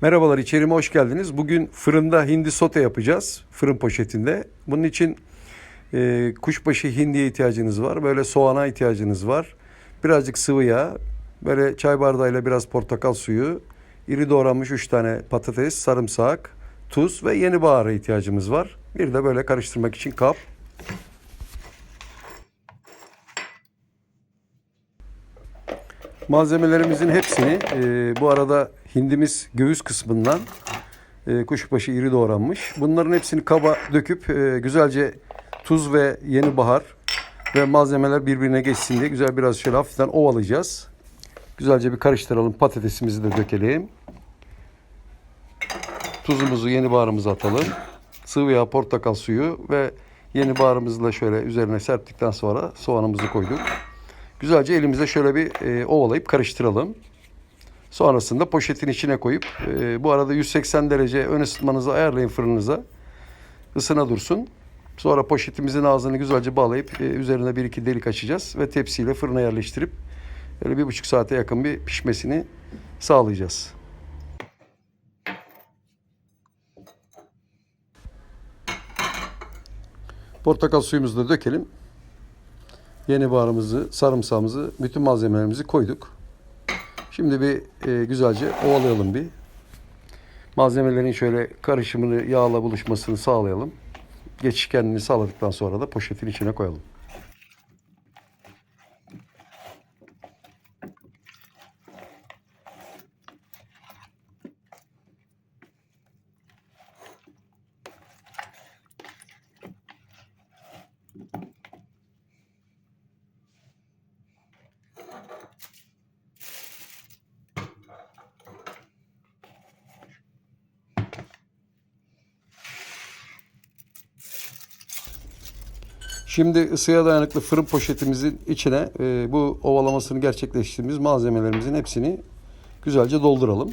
Merhabalar içerime hoş geldiniz. Bugün fırında hindi sote yapacağız. Fırın poşetinde. Bunun için e, kuşbaşı hindiye ihtiyacınız var. Böyle soğana ihtiyacınız var. Birazcık sıvı yağ. Böyle çay bardağıyla biraz portakal suyu. iri doğranmış 3 tane patates, sarımsak, tuz ve yeni bahara ihtiyacımız var. Bir de böyle karıştırmak için kap. Malzemelerimizin hepsini e, bu arada hindimiz göğüs kısmından e, kuşbaşı iri doğranmış. Bunların hepsini kaba döküp e, güzelce tuz ve yeni bahar ve malzemeler birbirine geçsin diye güzel biraz şöyle hafiften ovalayacağız. Güzelce bir karıştıralım. Patatesimizi de dökelim. Tuzumuzu, yeni baharımızı atalım. Sıvı yağ, portakal suyu ve yeni baharımızı da şöyle üzerine serptikten sonra soğanımızı koyduk. Güzelce elimize şöyle bir e, ovalayıp karıştıralım. Sonrasında poşetin içine koyup e, bu arada 180 derece ön ısıtmanızı ayarlayın fırınıza. Isına dursun. Sonra poşetimizin ağzını güzelce bağlayıp e, üzerine bir iki delik açacağız ve tepsiyle fırına yerleştirip böyle bir buçuk saate yakın bir pişmesini sağlayacağız. Portakal suyumuzu da dökelim. Yeni baharımızı, sarımsağımızı, bütün malzemelerimizi koyduk. Şimdi bir e, güzelce ovalayalım bir. Malzemelerin şöyle karışımını yağla buluşmasını sağlayalım. Geçişkenliğini sağladıktan sonra da poşetin içine koyalım. Şimdi ısıya dayanıklı fırın poşetimizin içine e, bu ovalamasını gerçekleştirdiğimiz malzemelerimizin hepsini güzelce dolduralım.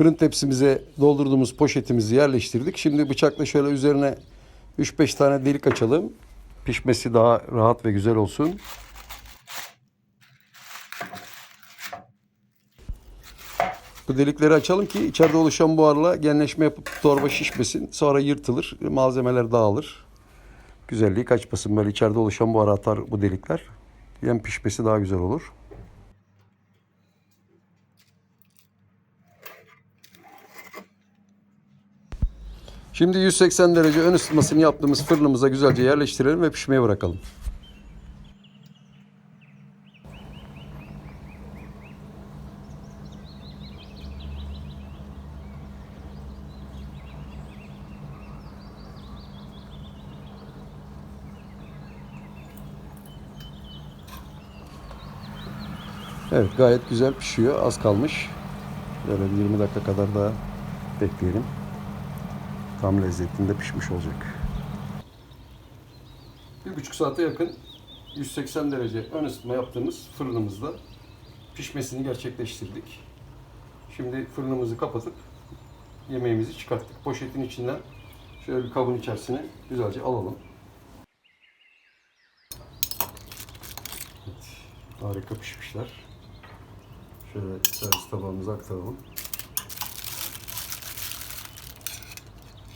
Fırın tepsimize doldurduğumuz poşetimizi yerleştirdik. Şimdi bıçakla şöyle üzerine 3-5 tane delik açalım. Pişmesi daha rahat ve güzel olsun. Bu delikleri açalım ki içeride oluşan buharla genleşme yapıp torba şişmesin. Sonra yırtılır, malzemeler dağılır. Güzelliği kaçmasın. Böyle içeride oluşan buhar atar bu delikler. Hem pişmesi daha güzel olur. Şimdi 180 derece ön ısıtmasını yaptığımız fırınımıza güzelce yerleştirelim ve pişmeye bırakalım. Evet gayet güzel pişiyor. Az kalmış. Böyle bir 20 dakika kadar daha bekleyelim. Tam lezzetinde pişmiş olacak. Bir buçuk saate yakın 180 derece ön ısıtma yaptığımız fırınımızda pişmesini gerçekleştirdik. Şimdi fırınımızı kapatıp yemeğimizi çıkarttık. Poşetin içinden şöyle bir kabın içerisine güzelce alalım. Evet, harika pişmişler. Şöyle servis tabağımıza aktaralım.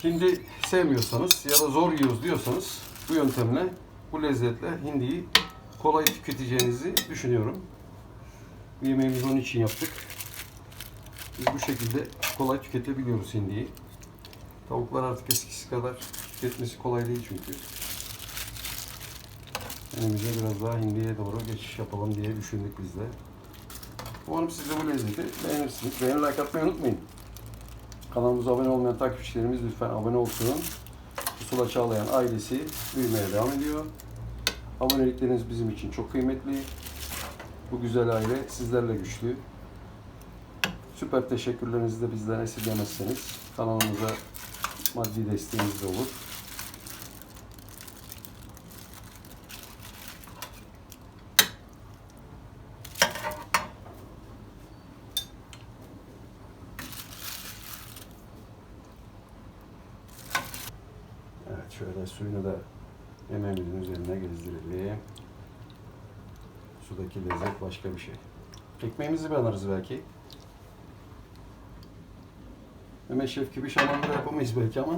Hindi sevmiyorsanız ya da zor yiyoruz diyorsanız bu yöntemle, bu lezzetle hindiyi kolay tüketeceğinizi düşünüyorum. Yemeğimizi onun için yaptık. Biz bu şekilde kolay tüketebiliyoruz hindiyi. Tavuklar artık eskisi kadar tüketmesi kolay değil çünkü. Önümüze biraz daha hindiye doğru geçiş yapalım diye düşündük biz de. Umarım siz de bu lezzeti beğenirsiniz. Beğeni like atmayı unutmayın. Kanalımıza abone olmayan takipçilerimiz lütfen abone olsun. Pusula Çağlayan ailesi büyümeye devam ediyor. Abonelikleriniz bizim için çok kıymetli. Bu güzel aile sizlerle güçlü. Süper teşekkürlerinizi de bizden esirgemezseniz kanalımıza maddi desteğiniz de olur. Evet şöyle suyunu da yemeğimizin üzerine gezdirelim. Sudaki lezzet başka bir şey. Ekmeğimizi banarız belki. Mehmet Şef gibi şamandıra yapamayız belki ama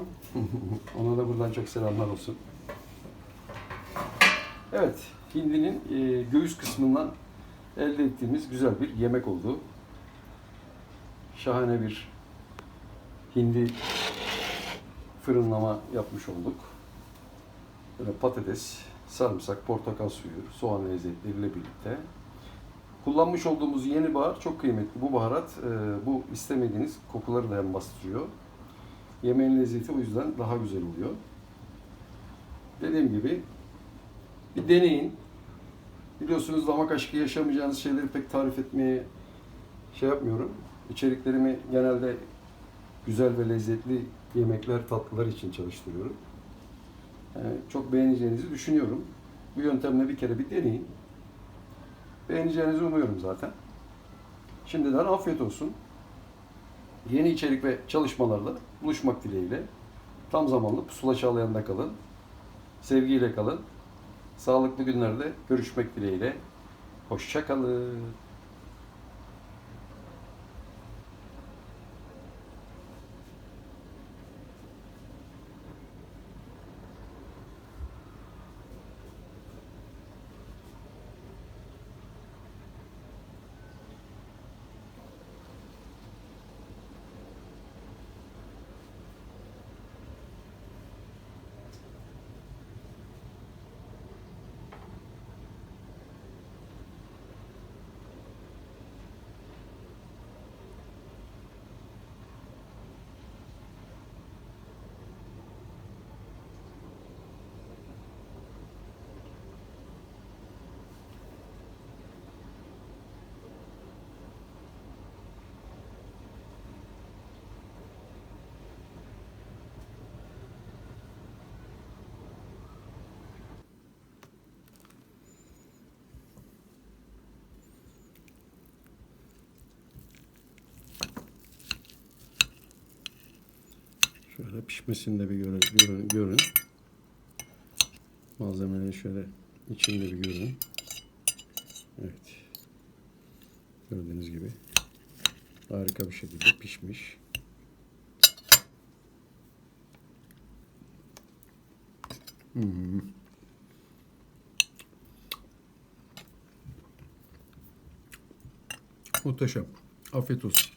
ona da buradan çok selamlar olsun. Evet, hindinin e, göğüs kısmından elde ettiğimiz güzel bir yemek oldu. Şahane bir hindi fırınlama yapmış olduk. Böyle patates, sarımsak, portakal suyu, soğan lezzetleriyle birlikte. Kullanmış olduğumuz yeni bahar çok kıymetli. Bu baharat e, bu istemediğiniz kokuları da bastırıyor. Yemeğin lezzeti o yüzden daha güzel oluyor. Dediğim gibi bir deneyin. Biliyorsunuz damak aşkı yaşamayacağınız şeyleri pek tarif etmeye şey yapmıyorum. İçeriklerimi genelde güzel ve lezzetli yemekler, tatlılar için çalıştırıyorum. Yani çok beğeneceğinizi düşünüyorum. Bu yöntemle bir kere bir deneyin. Beğeneceğinizi umuyorum zaten. Şimdiden afiyet olsun. Yeni içerik ve çalışmalarla buluşmak dileğiyle. Tam zamanlı Pusula Çağlayan'da kalın. Sevgiyle kalın. Sağlıklı günlerde görüşmek dileğiyle. Hoşça Şöyle pişmesini de bir görün, görün, görün. Malzemeleri şöyle içinde bir görün. Evet. Gördüğünüz gibi harika bir şekilde pişmiş. Hmm. Muhteşem. Afiyet olsun.